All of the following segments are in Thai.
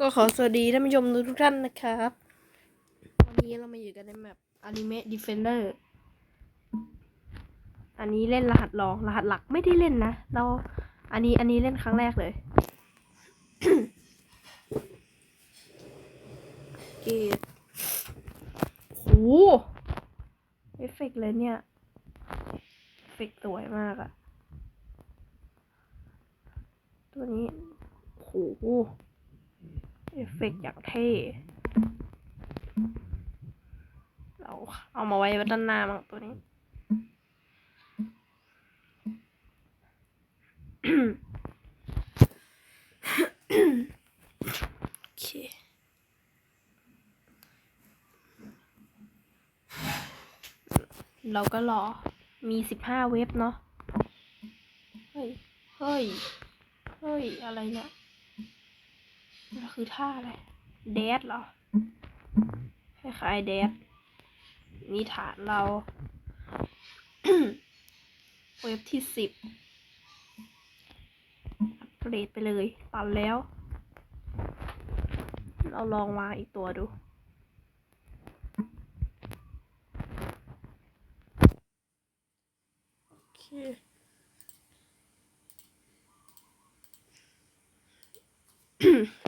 ก็ขอสวัสดีท่านผู้ชมทุกท่านนะครับ วันนี้เรามาอยู่กันในแมป Anime Defender อันนี้เล่นรหัสรองรหัสหลักไม่ได้เล่นนะ เราอันนี้อันนี้เล่นครั้งแรกเลยเกตโหเอฟเฟกเลยเนี่ย เอฟเฟกสวยมากอะตัวนี้โห เอฟเฟกต์อย่างเท่ เราเอามาไว้ด้านหน้ามั้งตัวนี้ โอเคเราก็รอ มีสิบห้าเว็บเนาะ เฮ้ย เฮ้ย เฮ้ย อะไรเนี่ย มันคือท่าอะไร แดดเหรอ คล้ายๆแดดนี่ฐานเรา เว็บที่สิบอัปเกรดไปเลย ตันแล้ว เราลองวางอีกตัวดูโอเค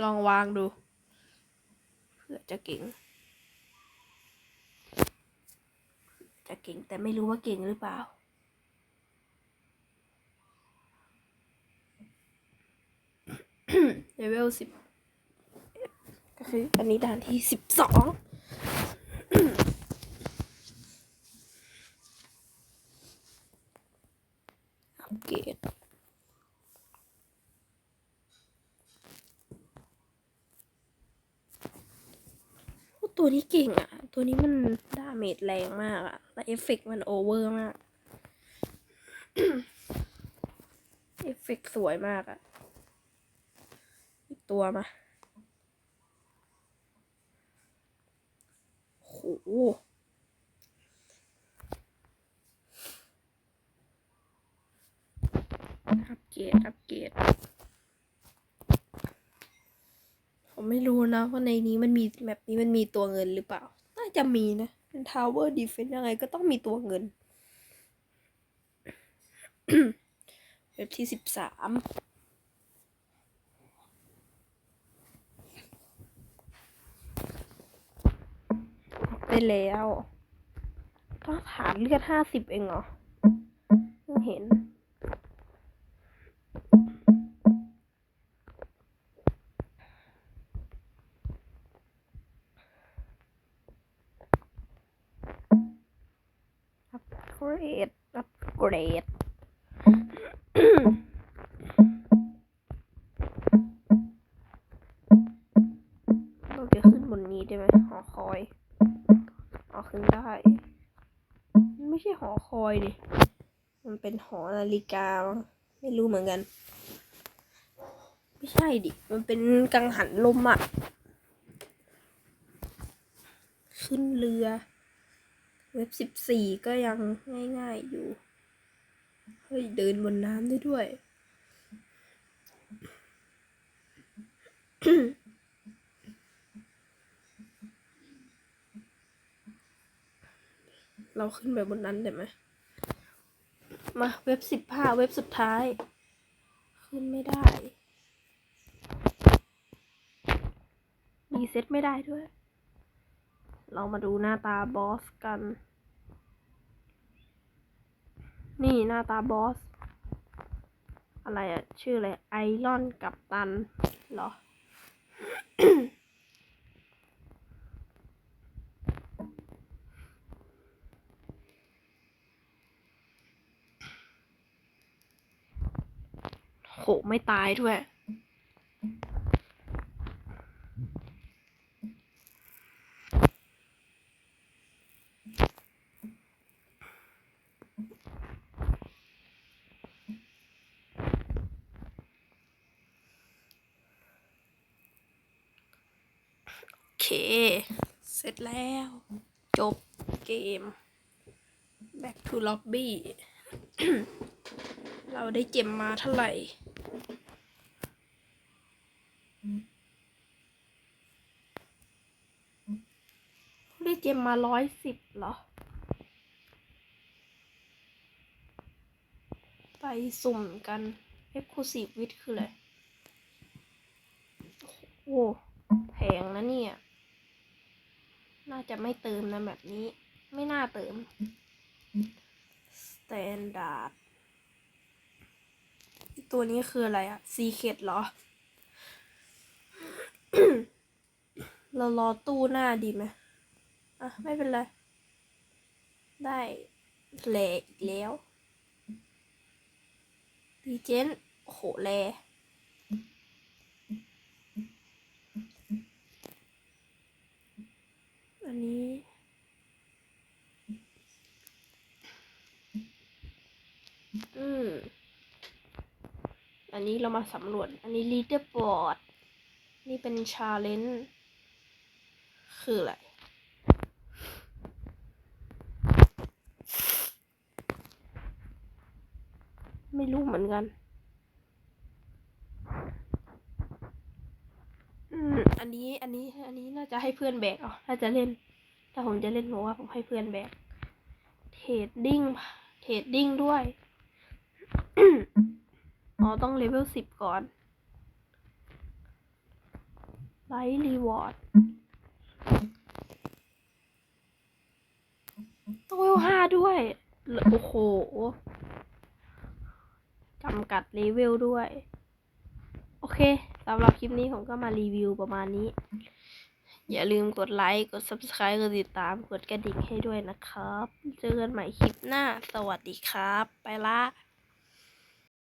ลองวางดู เพื่อจะเก่ง จะเก่งแต่ไม่รู้ว่าเก่งหรือเปล่า เลเวลสิบก็คืออันนี้ด่านที่สิบสอง อัปเกรด โอ้ ตัวนี้เก่งอะตัวนี้มันดาเมจแรงมากอะและเอฟเฟกมันโอเวอร์มาก เอฟเฟกสวยมากอะอีกตัวมาโหอัปเกรดอัปเกรด ผม ไม่รู้นะว่าในนี้มันมีแมปนี้มันมีตัวเงินหรือเปล่า น่าจะมีนะเป็น Tower Defense ยังไงก็ต้องมีตัวเงินเว็บที่สิบสามไปแล้ว ต้องฐานเลือดห้าสิบเองเหรอเพิ่งเห็น เกรด อัปเกรด เราจะขึ้นบนนี้ได้ไหมหอคอยอ๋อขึ้นได้มันไม่ใช่หอคอยดิ มันเป็นหอนาฬิกา ไม่รู้เหมือนกัน ไม่ใช่ดิ มันเป็นกังหันลมอะขึ้นเรือ เว็บสิบสี่ก็ยังง่ายๆอยู่ เฮ้ย เดินบนน้ำได้ด้วย เราขึ้นไปบนนั้นได้ไหม มาเว็บสิบห้าเว็บสุดท้าย ขึ้นไม่ได้รีเซ็ตไม่ได้ด้วย เรามาดูหน้าตาบอสกัน นี่หน้าตาบอส อะไรอะชื่ออะไรไอรอนกับตันเหรอ โห ไม่ตายด้วย เค เสร็จแล้ว จบเกม back to lobby เราได้เจมมาเท่าไหร่ได้เจมมาร้อยสิบเหรอ ไปสุ่มกัน Exclusive with คืออะไร โอ้แพงนะเนี่ย น่าจะไม่เติมนะแบบนี้ ไม่น่าเติม Standard ตัวนี้คืออะไรอะ Secret เหรอ เรารอตู้หน้าดีไหมอะ ไม่เป็นไร ได้แหลกอีกแล้วดีเจนโอ้โหแล อันนี้ อืม อันนี้เรามาสำรวจ อันนี้ leaderboard นี่เป็น challenge คืออะไร ไม่รู้เหมือนกัน อันนี้ อันนี้ อันนี้น่าจะให้เพื่อนแบกเอาถ้าจะเล่น ถ้าผมจะเล่นผมว่าผมให้เพื่อนแบก เทรดดิ้ง เทรดดิ้งด้วย อ๋อ ต้องเลเวลสิบก่อนไลท์รีวอร์ดต้องเลเวลห้าด้วย โอ้โหจำกัดเลเวลด้วย โอเค สำหรับคลิปนี้ผมก็มารีวิวประมาณนี้ อย่าลืมกดไลค์ กด subscribe กดติดตาม กดกระดิ่งให้ด้วยนะครับ เจอกันใหม่คลิปหน้า สวัสดีครับ ไปละ